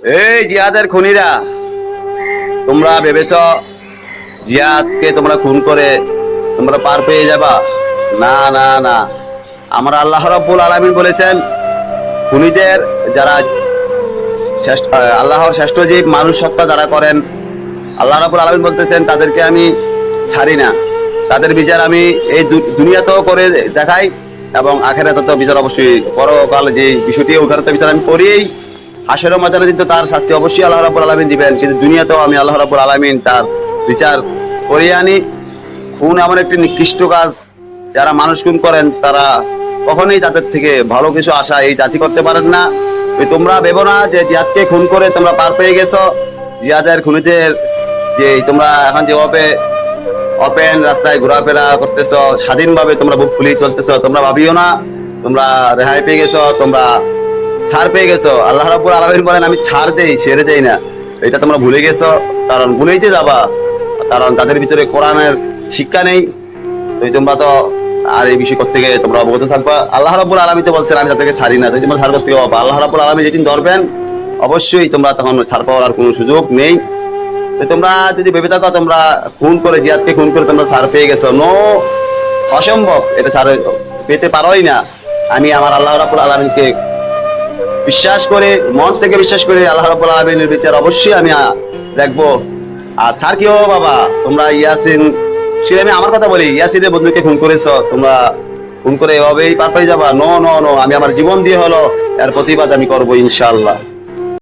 এই জিয়াদের খুনিরা, তোমরা ভেবেছ জিহাদকে তোমরা খুন করে তোমরা পার পেয়ে যাবা? না না না। আমার আল্লাহ রব্বুল আলামিন বলেছেন, খুনিদের যারা শ্রেষ্ঠ, আল্লাহর শ্রেষ্ঠ জীব মানুষ হত্যা যারা করেন, আল্লাহ রাবুল আলমিন বলতেছেন, তাদেরকে আমি ছাড়ি না। তাদের বিচার আমি এই দুনিয়াতেও করে দেখাই এবং আখেরাতে তো বিচার অবশ্যই পরকাল যে বিষয়টি, ওখানে বিচার আমি করিই হাসরের ময়দানে কিন্তু তার শাস্তি অবশ্যই আল্লাহ রাবুল আলমিন দিবেন। কিন্তু দুনিয়াতেও আমি আল্লাহ রাবুল আলমিন তার বিচার করিয়ে আনি। খুন এমন একটি নিকৃষ্ট কাজ যারা মানুষ খুন করেন, তারা কখনোই তাদের থেকে ভালো কিছু আশা এই জাতি করতে পারেন না। তোমরা ভেবো না যে জিয়াদকে খুন করে তোমরা পার পেয়ে গেছো। জিয়াদের খুনিদের যে তোমরা এখন যেভাবে অপেন রাস্তায় ঘোরাফেরা করতেছো, স্বাধীনভাবে তোমরা বুক ফুলিয়ে চলতেছো, তোমরা ভাবিও না। তোমরা রেহাই পেয়ে গেছো, তোমরা ছাড় পেয়ে গেছো। আল্লাহ রাব্বুল আলামিন বলেন, আমি ছাড় দেই, ছেড়ে দেই না। এটা তোমরা ভুলে গেছো। কারণ ভুলেইতে যাবা। কারণ তাদের ভিতরে কোরআনের শিক্ষা নেই। তো তোমরা তো আর এই বিষয় করতে গিয়ে তোমরা অবগত থাকবা। আল্লাহ রাব্বুল আলামিন তো বলছেন, আমি তাদেরকে ছাড়ি না। তো তোমরা ছাড় করতে পারবা। আল্লাহ রাব্বুল আলামিন যেদিন ধরবেন, অবশ্যই তোমরা তখন ছাড় পাওয়ার আর কোনো সুযোগ নেই। তো তোমরা যদি ভেবে থাকো, তোমরা খুন করে, জিয়াদকে খুন করে তোমরা ছাড় পেয়ে গেছো। নো, অসম্ভব। এটা ছাড় পেতে পারোই না। আমি আমার আল্লাহ রাব্বুল আলামিনকে বিশ্বাস করে, মন থেকে বিশ্বাস করে আল্লাহ রাব্বুল আলামিনের বিচার অবশ্যই আমি দেখব। আর স্যার কি হব বাবা? তোমরা ইয়াসিন সেটা আমি আমার কথা বলি, ইয়াসিনের বন্ধুকে খুন করেছ, তোমরা খুন করে এভাবেই পার পেয়ে যাবা? নো নো নো, আমি আমার জীবন দিয়ে হলো, এর প্রতিবাদ আমি করব ইনশাআল্লাহ।